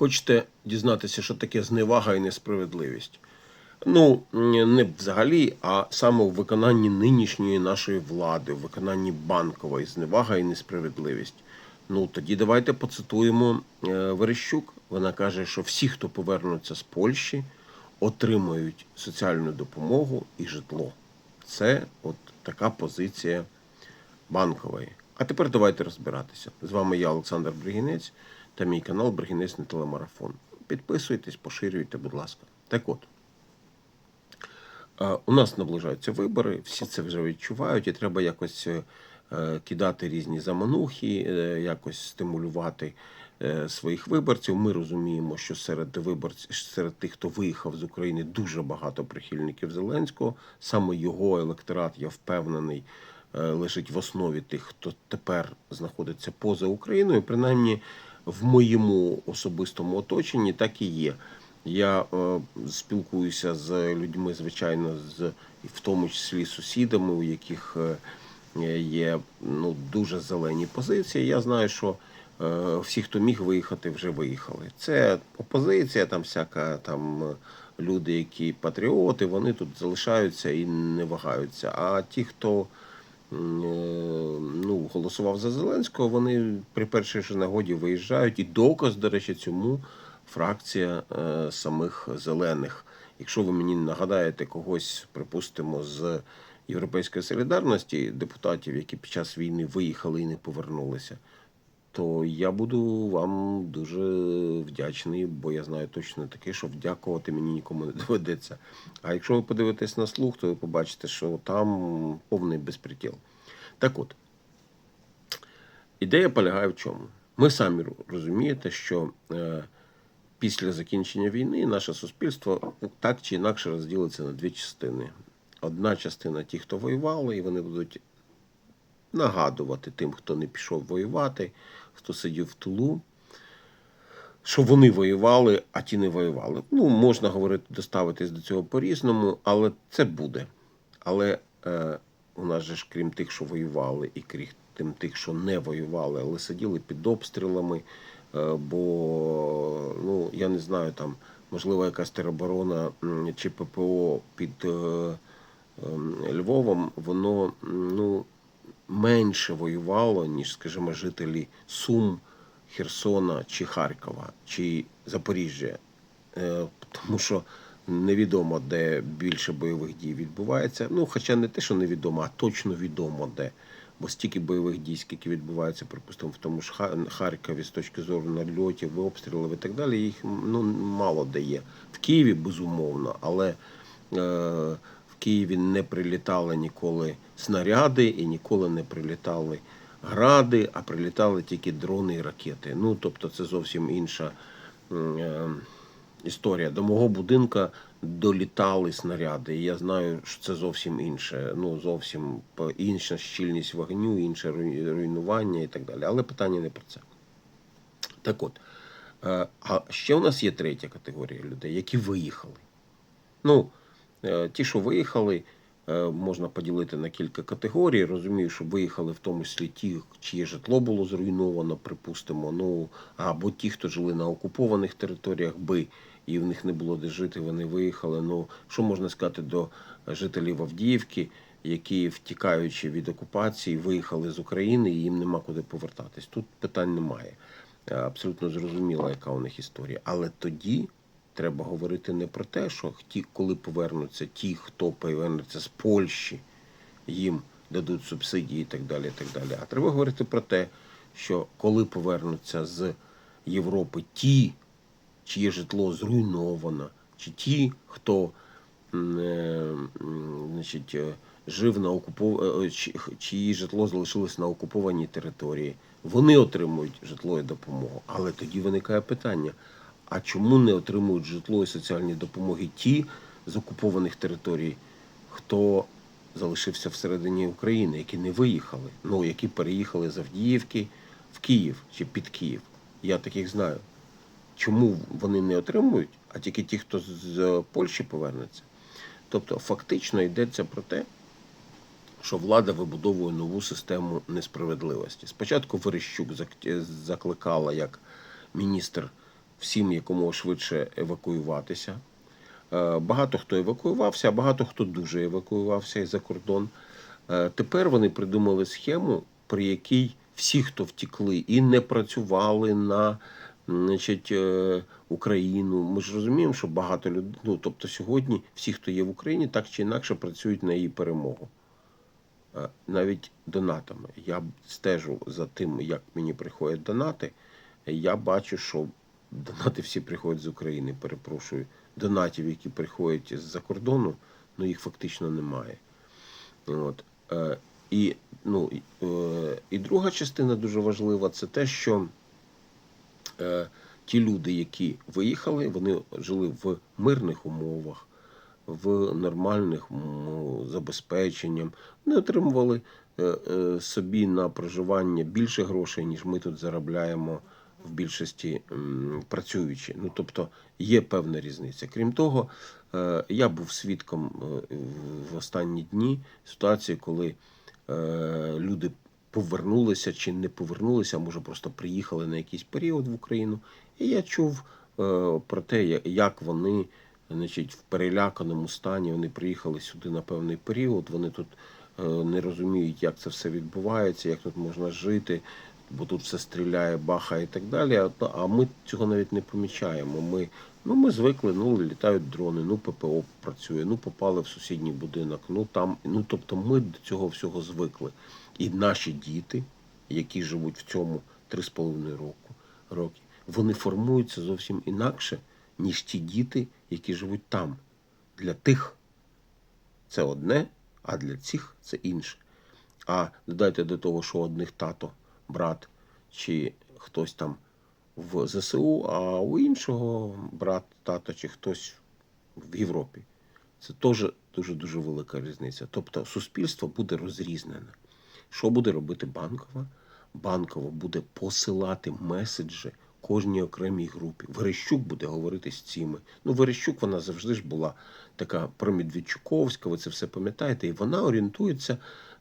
Хочете дізнатися, що таке зневага і несправедливість? Ну, не взагалі, а саме в виконанні нинішньої нашої влади, в виконанні банкової зневага і несправедливість. Ну, тоді давайте поцитуємо е, Верещук. Вона каже, що всі, хто повернуться з Польщі, отримають соціальну допомогу і житло. Це от така позиція банкової. А тепер давайте розбиратися. З вами я, Олександр Бригінець, та мій канал на телемарафон. Підписуйтесь, поширюйте, будь ласка. Так от. У нас наближаються вибори, всі це вже відчувають, і треба якось е, кидати різні заманухи, е, якось стимулювати е, своїх виборців. Ми розуміємо, що серед виборців, серед тих, хто виїхав з України, дуже багато прихильників Зеленського. Саме його електорат, я впевнений, лежить в основі тих, хто тепер знаходиться поза Україною. Принаймні в моєму особистому оточенні так і є. Я е, спілкуюся з людьми, звичайно, з в тому числі сусідами, у яких е, є ну, дуже зелені позиції. Я знаю, що е, всі, хто міг виїхати, вже виїхали. Це опозиція, там всяка там люди, які патріоти, вони тут залишаються і не вагаються. А ті, хто ну, голосував за Зеленського, вони при першій ж нагоді виїжджають. І доказ, до речі, цьому фракція е, самих зелених. Якщо ви мені нагадаєте когось, припустимо, з Європейської солідарності, депутатів, які під час війни виїхали і не повернулися, то я буду вам дуже вдячний, бо я знаю точно таке, що вдякувати мені нікому не доведеться. А якщо ви подивитесь на слух, то ви побачите, що там повний безпреділ. Так от, ідея полягає в чому? Ми самі розумієте, що е, після закінчення війни наше суспільство так чи інакше розділиться на дві частини. Одна частина ті, хто воювали, і вони будуть нагадувати тим, хто не пішов воювати, хто сидів в тилу, що вони воювали, а ті не воювали. Ну, можна говорити, доставитись до цього по-різному, але це буде. Але е, у нас же ж, крім тих, що воювали, і крім тим тих, що не воювали, але сиділи під обстрілами. Е, бо ну я не знаю, там можливо якась тероборона чи ППО під е, ем, Львовом, воно ну менше воювало, ніж, скажімо, жителі Сум, Херсона чи Харкова чи Запоріжжя. Е, Тому що невідомо, де більше бойових дій відбувається. Ну, хоча не те, що невідомо, а точно відомо де. Бо стільки бойових дій, скільки відбувається, припустимо, в тому ж Харкові з точки зору нальотів, обстрілів і так далі, їх ну, мало є. В Києві, безумовно, але е, Києві не прилітали ніколи снаряди і ніколи не прилітали гради, а прилітали тільки дрони і ракети. Ну, тобто це зовсім інша. Е, історія. До мого будинка долітали снаряди. І я знаю, що це зовсім інше. Ну, зовсім інша щільність вогню, інше руйнування і так далі. Але питання не про це. Так от, е, а ще у нас є третя категорія людей, які виїхали. Ну, ті, що виїхали, е, можна поділити на кілька категорій. Розумію, що виїхали в тому числі ті, чиє житло було зруйновано, припустимо. Ну або ті, хто жили на окупованих територіях, би і в них не було де жити, вони виїхали. Ну що можна сказати до жителів Авдіївки, які, втікаючи від окупації, виїхали з України і їм нема куди повертатись. Тут питань немає. Е, Абсолютно зрозуміла, яка у них історія. Але тоді треба говорити не про те, що ті, коли повернуться ті, хто повернеться з Польщі, їм дадуть субсидії і так далі. і так далі. А треба говорити про те, що коли повернуться з Європи ті, чиє житло зруйновано, чи ті, хто е, значить, е, жив на окупов... е, чиї житло залишилось на окупованій території, вони отримують житло і допомогу. Але тоді виникає питання: а чому не отримують житло і соціальні допомоги ті з окупованих територій, хто залишився всередині України, які не виїхали, ну які переїхали з Авдіївки в Київ чи під Київ? Я таких знаю. Чому вони не отримують, а тільки ті, хто з Польщі повернеться? Тобто, фактично йдеться про те, що влада вибудовує нову систему несправедливості. Спочатку Верещук закликала як міністр всім якомога швидше евакуюватися. Е, Багато хто евакуювався, а багато хто дуже евакуювався і за кордон. Е, Тепер вони придумали схему, при якій всі, хто втікли і не працювали на значить, е, Україну. Ми ж розуміємо, що багато людей, ну тобто сьогодні всі, хто є в Україні, так чи інакше працюють на її перемогу. Навіть донатами. Я стежу за тим, як мені приходять донати. Я бачу, що донати всі приходять з України. Перепрошую, донатів, які приходять з-за кордону, ну їх фактично немає. От. Е, І, ну, е, і друга частина дуже важлива це те, що е, ті люди, які виїхали, вони жили в мирних умовах, в нормальних м, забезпеченням, не отримували собі на проживання більше грошей, ніж ми тут заробляємо в більшості працюючи. Ну тобто є певна різниця. Крім того, е, я був свідком е, в останні дні ситуації, коли е, люди повернулися чи не повернулися, а може просто приїхали на якийсь період в Україну. І я чув про те, як вони значить, в переляканому стані вони приїхали сюди на певний період. Вони тут не розуміють, як це все відбувається, як тут можна жити, бо тут все стріляє, бахає і так далі. А, а ми цього навіть не помічаємо. Ми, ну, ми звикли, ну літають дрони, ну ППО працює, ну попали в сусідній будинок, ну там. Ну тобто ми до цього всього звикли. І наші діти, які живуть в цьому 3,5 року, роки, вони формуються зовсім інакше, ніж ті діти, які живуть там. Для тих це одне, а для цих це інше. А додайте до того, що одних тато, брат чи хтось там в ЗСУ, а у іншого брат, тато чи хтось в Європі. Це теж дуже дуже велика різниця. Тобто суспільство буде розрізнене. Що буде робити банкова? Банкова буде посилати меседжі кожній окремій групі. Верещук буде говорити з цими. Ну, Верещук вона завжди ж була така промідвідчуковська, ви це все пам'ятаєте, і вона орієнтується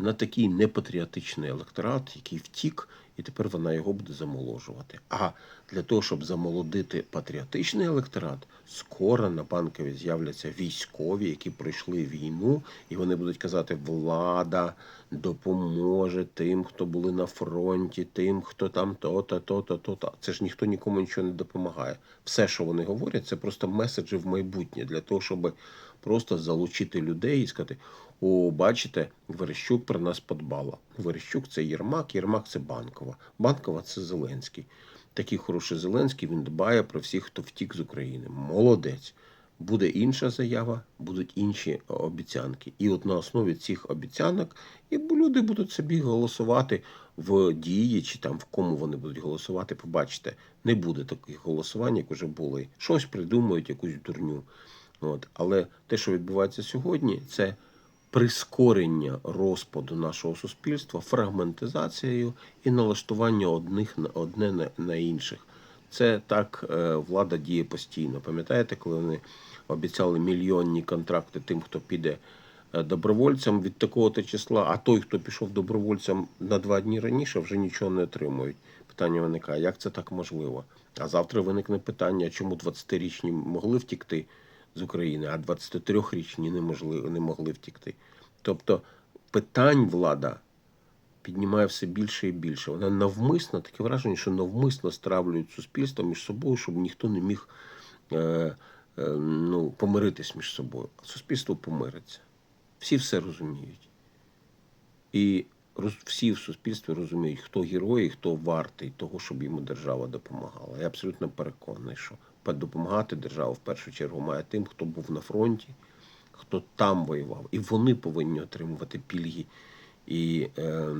на такий непатріотичний електорат, який втік, і тепер вона його буде замоложувати. А для того, щоб замолодити патріотичний електорат, скоро на банкові з'являться військові, які пройшли війну, і вони будуть казати, влада допоможе тим, хто були на фронті, тим, хто там то-то, то-то, то-то. Це ж ніхто нікому нічого не допомагає. Все, що вони говорять, це просто меседжі в майбутнє для того, щоб просто залучити людей і сказати: о, бачите, Верещук про нас подбала. Верещук це Єрмак, Єрмак це Банкова. Банкова це Зеленський. Такий хороший Зеленський, він дбає про всіх, хто втік з України. Молодець. Буде інша заява, будуть інші обіцянки. І от на основі цих обіцянок і люди будуть собі голосувати в дії, чи там в кому вони будуть голосувати. Побачите, не буде таких голосувань, як вже були. Щось придумають, якусь дурню. От. Але те, що відбувається сьогодні, це прискорення розпаду нашого суспільства, фрагментизацією і налаштування одних на одне на, інших. Це так е, влада діє постійно. Пам'ятаєте, коли вони обіцяли мільйонні контракти тим, хто піде е, добровольцям від такого-то числа, а той, хто пішов добровольцям на два дні раніше, вже нічого не отримують. Питання виникає, як це так можливо? А завтра виникне питання, чому 20-річні могли втікти з України, а 23-річні не, можли, не могли втікти. Тобто питань влада піднімає все більше і більше. Вона навмисно, таке враження, що навмисно стравлюють суспільство між собою, щоб ніхто не міг е, е, ну, помиритись між собою. А суспільство помириться. Всі все розуміють. І всі в суспільстві розуміють, хто герой, і хто вартий того, щоб йому держава допомагала. Я абсолютно переконаний, що допомагати держава в першу чергу має тим, хто був на фронті, хто там воював. І вони повинні отримувати пільги і е,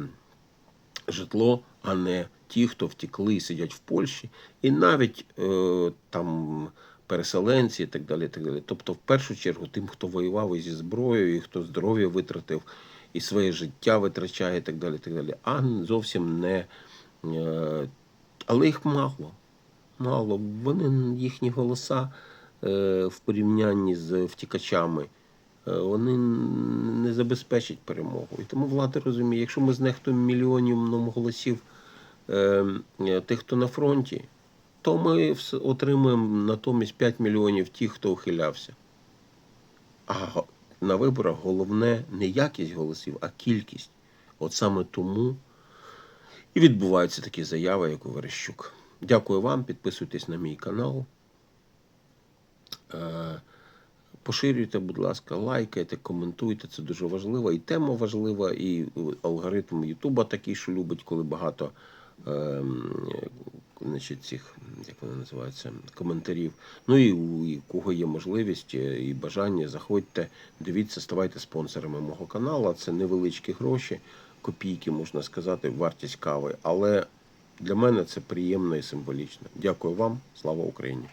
житло, а не ті, хто втекли і сидять в Польщі, і навіть е, там переселенці і так далі. І так далі. Тобто, в першу чергу, тим, хто воював і зі зброєю, і хто здоров'я витратив, і своє життя витрачає, і так далі. І так далі. А зовсім не. Е, але їх мало. Мало. Вони їхні голоса е, в порівнянні з втікачами. е, Вони не забезпечать перемогу. І тому влада розуміє, якщо ми знехтуємо мільйонів голосів е, е, тих, хто на фронті, то ми отримуємо натомість 5 мільйонів тих, хто ухилявся. А на виборах головне не якість голосів, а кількість. От саме тому і відбуваються такі заяви, як у Верещук. Дякую вам, підписуйтесь на мій канал. Е, Поширюйте, будь ласка, лайкайте, коментуйте, це дуже важливо. І тема важлива, і алгоритм Ютуба такий, що любить, коли багато ем, значить, цих, як вони називаються, коментарів. Ну і у кого є можливість е, і бажання, заходьте, дивіться, ставайте спонсорами мого каналу. Це невеличкі гроші, копійки, можна сказати, вартість кави. Але для мене це приємно і символічно. Дякую вам, слава Україні!